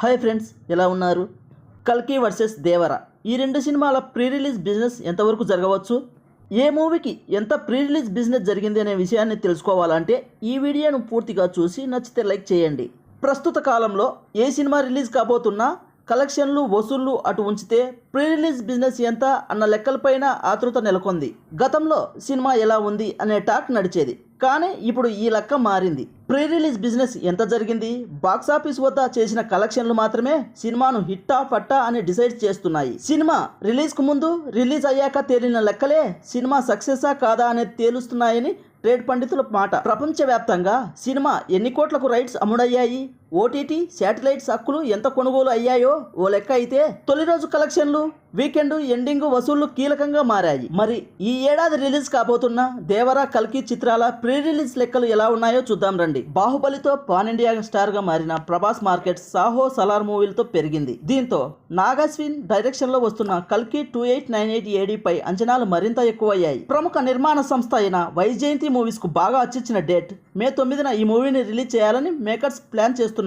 Hi friends ఎలా ఉన్నారు? కల్కి వర్సెస్ దేవర. ఈ రెండు సినిమాల ప్రీ రిలీజ్ బిజినెస్ ఎంతవరకు జరగవచ్చు? ఏ మూవీకి ఎంత ప్రీ రిలీజ్ బిజినెస్ జరిగింది అనే విషయాన్ని తెలుసుకోవాలంటే ఈ వీడియోను పూర్తిగా చూసి నచ్చితే లైక్ చేయండి. ప్రస్తుత కాలంలో ఏ సినిమా రిలీజ్ కాబోతున్నా కలెక్షన్లు వసూళ్ళు అటు ఉంచితే ప్రీ రిలీజ్ బిజినెస్ ఎంత అన్న లెక్కలపైన ఆతృత నెలకొంది. గతంలో సినిమా ఎలా ఉంది అనే టాక్ నడిచేది. కానీ ఇప్పుడు ఈ లెక్క మారింది. ప్రీ రిలీజ్ బిజినెస్ ఎంత జరిగింది? బాక్సాఫీస్ వద్ద చేసిన కలెక్షన్లు మాత్రమే సినిమాను హిట్టా ఫట్టా అని డిసైడ్ చేస్తున్నాయి. సినిమా రిలీజ్కు ముందు రిలీజ్ అయ్యాక తేలిన లెక్కలే సినిమా సక్సెసా కాదా అనేది తేలుస్తున్నాయని ట్రేడ్ పండితుల మాట. ప్రపంచవ్యాప్తంగా సినిమా ఎన్ని కోట్లకు రైట్స్ అమ్ముడయ్యాయి? ఓటీటీ శాటిలైట్స్ హక్కులు ఎంత కొనుగోలు అయ్యాయో ఓ లెక్క అయితే తొలి రోజు కలెక్షన్లు వీకెండ్ ఎండింగ్ వసూళ్ళు కీలకంగా మారాయి. మరి ఈ ఏడాది రిలీజ్ కాబోతున్న దేవరా కల్కి చిత్రాల ప్రీ రిలీజ్ లెక్కలు ఎలా ఉన్నాయో చూద్దాం రండి. బాహుబలితో పాన్ ఇండియా స్టార్గా మారిన ప్రభాస్ మార్కెట్ సాహో సలార్ మూవీలతో పెరిగింది. దీంతో నాగాస్విన్ డైరెక్షన్లో వస్తున్న కల్కి టూ ఎయిట్ నైన్ ఎయిట్ ఏడీపై అంచనాలు మరింత ఎక్కువయ్యాయి. ప్రముఖ నిర్మాణ సంస్థ అయిన వైజయంతి మూవీస్కు బాగా అచ్చిచ్చిన డేట్ మే తొమ్మిదిన ఈ మూవీని రిలీజ్ చేయాలని మేకర్స్ ప్లాన్ చేస్తున్నారు.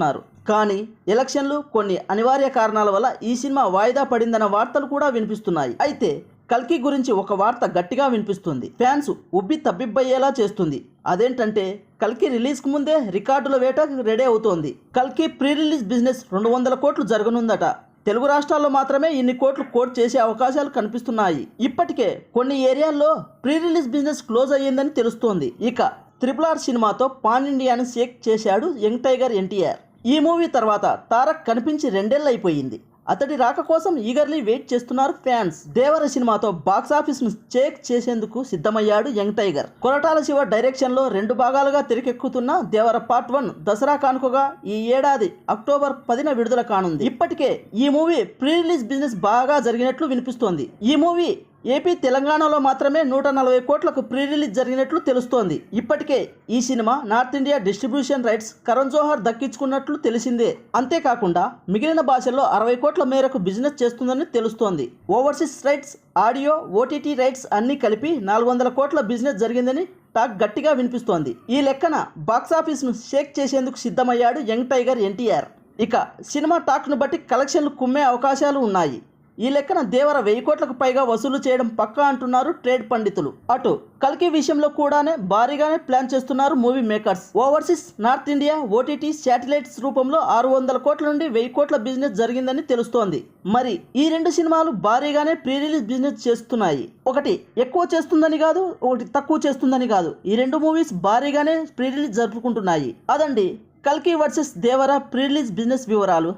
కానీ ఎలక్షన్లు కొన్ని అనివార్య కారణాల వల్ల ఈ సినిమా వాయిదా పడిందన్న వార్తలు కూడా వినిపిస్తున్నాయి. అయితే కల్కి గురించి ఒక వార్త గట్టిగా వినిపిస్తుంది. ఫ్యాన్స్ ఉబ్బి తబ్బిబ్బయ్యేలా చేస్తుంది. అదేంటంటే కల్కి రిలీజ్కు ముందే రికార్డుల వేట రెడీ అవుతోంది. కల్కి ప్రీ రిలీజ్ బిజినెస్ రెండు వందల కోట్లు జరగనుందట. తెలుగు రాష్ట్రాల్లో మాత్రమే ఇన్ని కోట్లు కోట్ చేసే అవకాశాలు కనిపిస్తున్నాయి. ఇప్పటికే కొన్ని ఏరియాల్లో ప్రీ రిలీజ్ బిజినెస్ క్లోజ్ అయ్యిందని తెలుస్తోంది. ఇక త్రిపుల్ ఆర్ సినిమాతో పాన్ ఇండియాను షేక్ చేశాడు యంగ్ టైగర్ ఎన్టీఆర్. ఈ మూవీ తర్వాత తారక్ కనిపించి రెండేళ్ళు అయిపోయింది అతడి రాక కోసం ఈగర్లీ వెయిట్ చేస్తున్నారు ఫ్యాన్స్. దేవర సినిమాతో బాక్సాఫీస్ను చేక్ చేసేందుకు సిద్ధమయ్యాడు యంగ్ టైగర్. కొరటాల శివ డైరెక్షన్లో రెండు భాగాలుగా తెరకెక్కుతున్న దేవర పార్ట్ వన్ దసరా కానుకగా ఈ ఏడాది అక్టోబర్ పదిన విడుదల కానుంది. ఇప్పటికే ఈ మూవీ ప్రీ రిలీజ్ బిజినెస్ బాగా జరిగినట్లు వినిపిస్తోంది. ఈ మూవీ ఏపీ తెలంగాణలో మాత్రమే నూట నలభై కోట్లకు ప్రీ రిలీజ్ జరిగినట్లు తెలుస్తోంది. ఇప్పటికే ఈ cinema north India distribution rights Karan Johar దక్కించుకున్నట్లు తెలిసిందే. అంతేకాకుండా మిగిలిన భాషల్లో అరవై కోట్ల మేరకు బిజినెస్ చేస్తుందని తెలుస్తోంది. Overseas rights audio OTT rights అన్నీ కలిపి నాలుగు వందల కోట్ల బిజినెస్ జరిగిందని టాక్ గట్టిగా వినిపిస్తోంది. ఈ లెక్కన బాక్సాఫీస్ను షేక్ చేసేందుకు సిద్ధమయ్యాడు యంగ్ టైగర్ ఎన్టీఆర్. ఇక సినిమా టాక్ను బట్టి కలెక్షన్లు కుమ్మే అవకాశాలు ఉన్నాయి. ఈ లెక్కన దేవర వెయ్యి కోట్లకు పైగా వసూలు చేయడం పక్కా అంటున్నారు ట్రేడ్ పండితులు. అటు కల్కి విషయంలో కూడానే భారీగానే ప్లాన్ చేస్తున్నారు movie makers. Overseas north India OTT satellites రూపంలో ఆరు వందల కోట్ల నుండి వెయ్యి కోట్ల బిజినెస్ జరిగిందని తెలుస్తోంది. మరి ఈ రెండు సినిమాలు భారీగానే ప్రీ రిలీజ్ బిజినెస్ చేస్తున్నాయి. ఒకటి ఎక్కువ చేస్తుందని కాదు ఒకటి తక్కువ చేస్తుందని కాదు. ఈ రెండు మూవీస్ భారీగానే ప్రీ రిలీజ్ జరుపుకుంటున్నాయి. అదండి కల్కి versus Devara pre release business వివరాలు.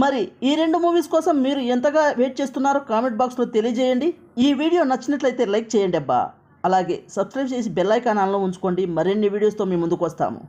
మరి ఈ రెండు మూవీస్ కోసం మీరు ఎంతగా వెయిట్ చేస్తున్నారో కామెంట్ బాక్స్లో తెలియజేయండి. ఈ వీడియో నచ్చినట్లయితే లైక్ చేయండి అబ్బా. అలాగే సబ్స్క్రైబ్ చేసి బెల్ ఐకాన్ ఆన్లో ఉంచుకోండి. మరిన్ని వీడియోస్తో మీ ముందుకు వస్తాము.